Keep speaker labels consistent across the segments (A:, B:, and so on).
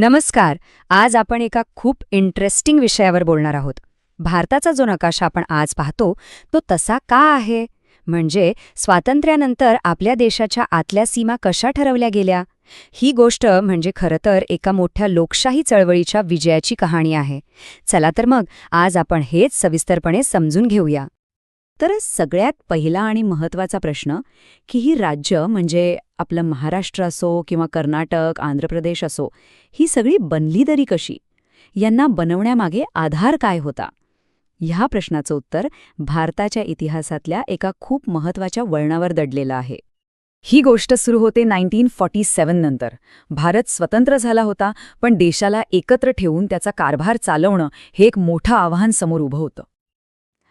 A: नमस्कार. आज आपण एका खूप इंटरेस्टिंग विषयावर बोलणार आहोत. भारताचा जो नकाशा आपण आज पाहतो तो तसा का आहे? म्हणजे स्वातंत्र्यानंतर आपल्या देशाच्या आतल्या सीमा कशा ठरवल्या गेल्या? ही गोष्ट म्हणजे खरं तर एका मोठ्या लोकशाही चळवळीच्या विजयाची कहाणी आहे. चला तर मग आज आपण हेच सविस्तरपणे समजून घेऊया. तर सगळ्यात पहिला आणि महत्त्वाचा प्रश्न की ही राज्य म्हणजे आपलं महाराष्ट्र असो किंवा कर्नाटक आंध्र प्रदेश असो ही सगळी बनली तरी कशी? यांना बनवण्यामागे आधार काय होता? ह्या प्रश्नाचं उत्तर भारताच्या इतिहासातल्या एका खूप महत्त्वाच्या वळणावर दडलेलं आहे.
B: ही गोष्ट सुरू होते नाईन्टीन फॉर्टी सेवन नंतर. भारत स्वतंत्र झाला होता पण देशाला एकत्र ठेवून त्याचा कारभार चालवणं हे एक मोठं आव्हान समोर उभं होतं.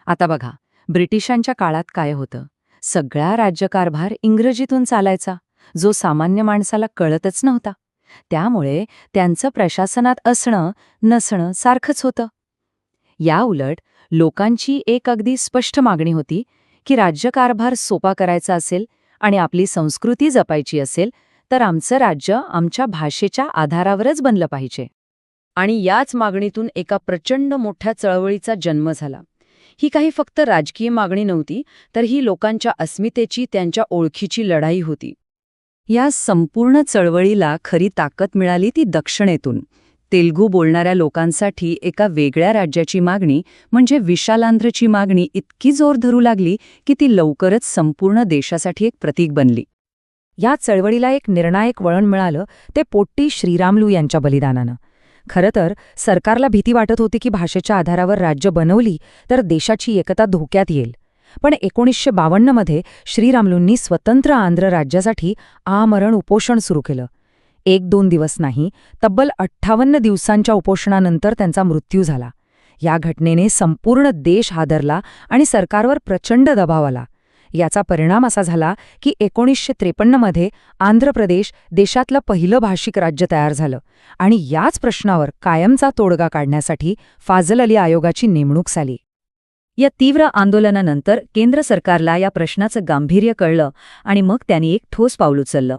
A: आता बघा ब्रिटिशांच्या काळात काय होतं? सगळा राज्यकारभार इंग्रजीतून चालायचा जो सामान्य माणसाला कळतच नव्हता. त्यामुळे त्यांचं प्रशासनात असणं नसणं सारखंच होतं. याउलट लोकांची एक अगदी स्पष्ट मागणी होती की राज्यकारभार सोपा करायचा असेल आणि आपली संस्कृती जपायची असेल तर आमचं राज्य आमच्या भाषेच्या आधारावरच बनलं पाहिजे. आणि याच मागणीतून एका प्रचंड मोठ्या चळवळीचा जन्म झाला. ही काही फक्त राजकीय मागणी नव्हती तर ही लोकांच्या अस्मितेची त्यांच्या ओळखीची लढाई होती. या संपूर्ण चळवळीला खरी ताकद मिळाली ती दक्षिणेतून. तेलगू बोलणाऱ्या लोकांसाठी एका वेगळ्या राज्याची मागणी म्हणजे विशालांध्रची मागणी इतकी जोर धरू लागली की ती लवकरच संपूर्ण देशासाठी एक प्रतीक बनली.
B: या चळवळीला एक निर्णायक वळण मिळालं ते पोट्टी श्रीरामलू यांच्या बलिदानानं. खरं तर सरकारला भीती वाटत होती की भाषेच्या आधारावर राज्य बनवली तर देशाची एकता धोक्यात येईल. पण एकोणीसशे बावन्नमध्ये श्रीरामलूंनी स्वतंत्र आंध्र राज्यासाठी आमरण उपोषण सुरू केलं. एक दोन दिवस नाही तब्बल अठ्ठावन्न दिवसांच्या उपोषणानंतर त्यांचा मृत्यू झाला. या घटनेने संपूर्ण देश हादरला आणि सरकारवर प्रचंड दबाव आला. याचा परिणाम असा झाला की एकोणीसशे त्रेपन्नमध्ये आंध्र प्रदेश देशातलं पहिलं भाषिक राज्य तयार झालं आणि याच प्रश्नावर कायमचा तोडगा काढण्यासाठी फाजल अली आयोगाची नेमणूक झाली.
A: या तीव्र आंदोलनानंतर केंद्र सरकारला या प्रश्नाचं गांभीर्य कळलं आणि मग त्यांनी एक ठोस पाऊल उचललं.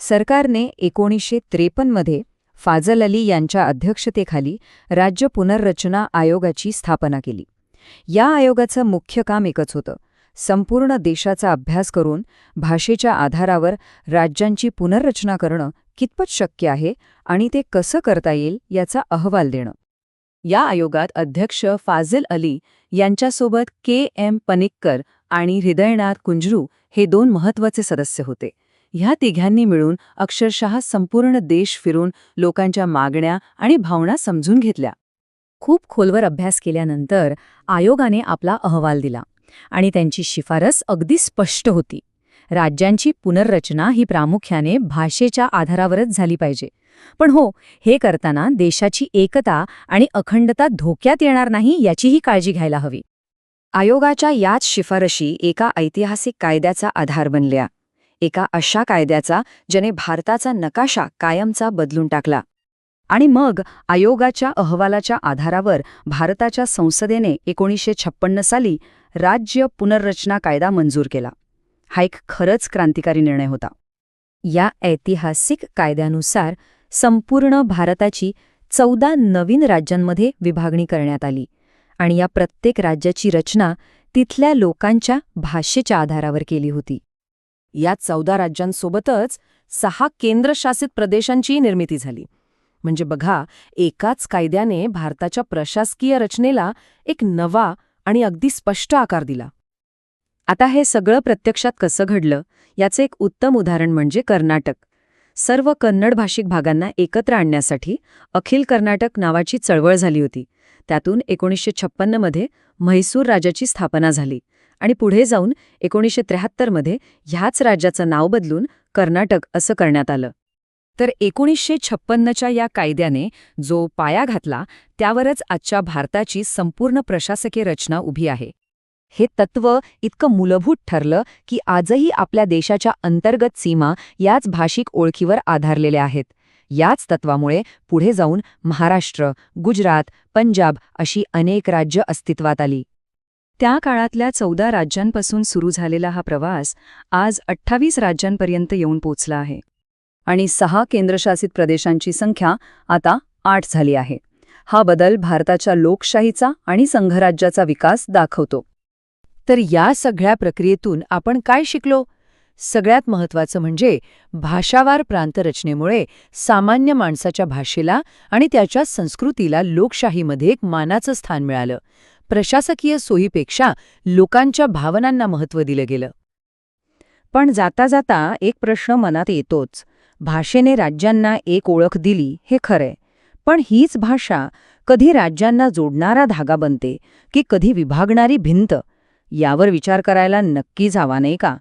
A: सरकारने एकोणीसशे त्रेपन्नमध्ये फाजल अली यांच्या अध्यक्षतेखाली राज्य पुनर्रचना आयोगाची स्थापना केली. या आयोगाचं मुख्य काम एकच होतं संपूर्ण देशाचा अभ्यास करून भाषेच्या आधारावर राज्यांची पुनर्रचना करणं कितपत शक्य आहे आणि ते कसं करता येईल याचा अहवाल देणं. या आयोगात अध्यक्ष फाजिल अली यांच्यासोबत के एम पनिक्कर आणि हृदयनाथ कुंजरू हे दोन महत्त्वाचे सदस्य होते. ह्या तिघांनी मिळून अक्षरशः संपूर्ण देश फिरून लोकांच्या मागण्या आणि भावना समजून घेतल्या. खूप खोलवर अभ्यास केल्यानंतर आयोगाने आपला अहवाल दिला. आणि त्यांची शिफारस अगदी स्पष्ट होती. राज्यांची पुनर्रचना ही प्रामुख्याने भाषेच्या आधारावरच झाली पाहिजे. पण हो हे करताना देशाची एकता आणि अखंडता धोक्यात येणार नाही याचीही काळजी घ्यायला हवी. आयोगाच्या याच शिफारशी एका ऐतिहासिक कायद्याचा आधार बनल्या. एका अशा कायद्याचा ज्याने भारताचा नकाशा कायमचा बदलून टाकला. आणि मग आयोगाच्या अहवालाच्या आधारावर भारताच्या संसदेने एकोणीसशे छप्पन्न साली राज्य पुनर्रचना कायदा मंजूर केला. हा एक खरंच क्रांतिकारी निर्णय होता. या ऐतिहासिक कायद्यानुसार संपूर्ण भारताची चौदा नवीन राज्यांमध्ये विभागणी करण्यात आली आणि या प्रत्येक राज्याची रचना तिथल्या लोकांच्या भाषेच्या आधारावर केली होती. या चौदा राज्यांसोबतच सहा केंद्रशासित प्रदेशांची निर्मिती झाली. म्हणजे बघा एकाच कायद्याने भारताच्या प्रशासकीय रचनेला एक नवा आणि अगदी स्पष्ट आकार दिला. आता हे सगळं प्रत्यक्षात कसं घडलं याचं एक उत्तम उदाहरण म्हणजे कर्नाटक. सर्व कन्नड भाषिक भागांना एकत्र आणण्यासाठी अखिल कर्नाटक नावाची चळवळ झाली होती. त्यातून एकोणीसशे छप्पन्नमध्ये म्हैसूर राजाची स्थापना झाली आणि पुढे जाऊन एकोणीसशे त्र्याहत्तरमध्ये ह्याच राज्याचं नाव बदलून कर्नाटक असं करण्यात आलं. तर एकोणीसशे छप्पन्नच्या या कायद्याने जो पाया घातला त्यावरच आजच्या भारताची संपूर्ण प्रशासकीय रचना उभी आहे. हे तत्व इतकं मूलभूत ठरलं की आजही आपल्या देशाच्या अंतर्गत सीमा याच भाषिक ओळखीवर आधारलेल्या आहेत. याच तत्वामुळे पुढे जाऊन महाराष्ट्र गुजरात पंजाब अशी अनेक राज्य अस्तित्वात आली. त्या काळातल्या चौदा राज्यांपासून सुरू झालेला हा प्रवास आज अठ्ठावीस राज्यांपर्यंत येऊन पोचला आहे. आणि सहा केंद्रशासित प्रदेशांची संख्या आता आठ झाली आहे. हा बदल भारताच्या लोकशाहीचा आणि संघराज्याचा विकास दाखवतो.
B: तर या सगळ्या प्रक्रियेतून आपण काय शिकलो? सगळ्यात महत्वाचं म्हणजे भाषावार प्रांतरचनेमुळे सामान्य माणसाच्या भाषेला आणि त्याच्या संस्कृतीला लोकशाहीमध्ये एक मानाचं स्थान मिळालं. प्रशासकीय सोयीपेक्षा लोकांच्या भावनांना महत्त्व दिलं गेलं. पण जाता जाता एक प्रश्न मनात येतोच. भाषेने राज्यांना एक ओळख दिली हे खरंय. पण हीच भाषा कधी राज्यांना जोडणारा धागा बनते की कधी विभागणारी भिंत? यावर विचार करायला नक्कीच हवा नाही का?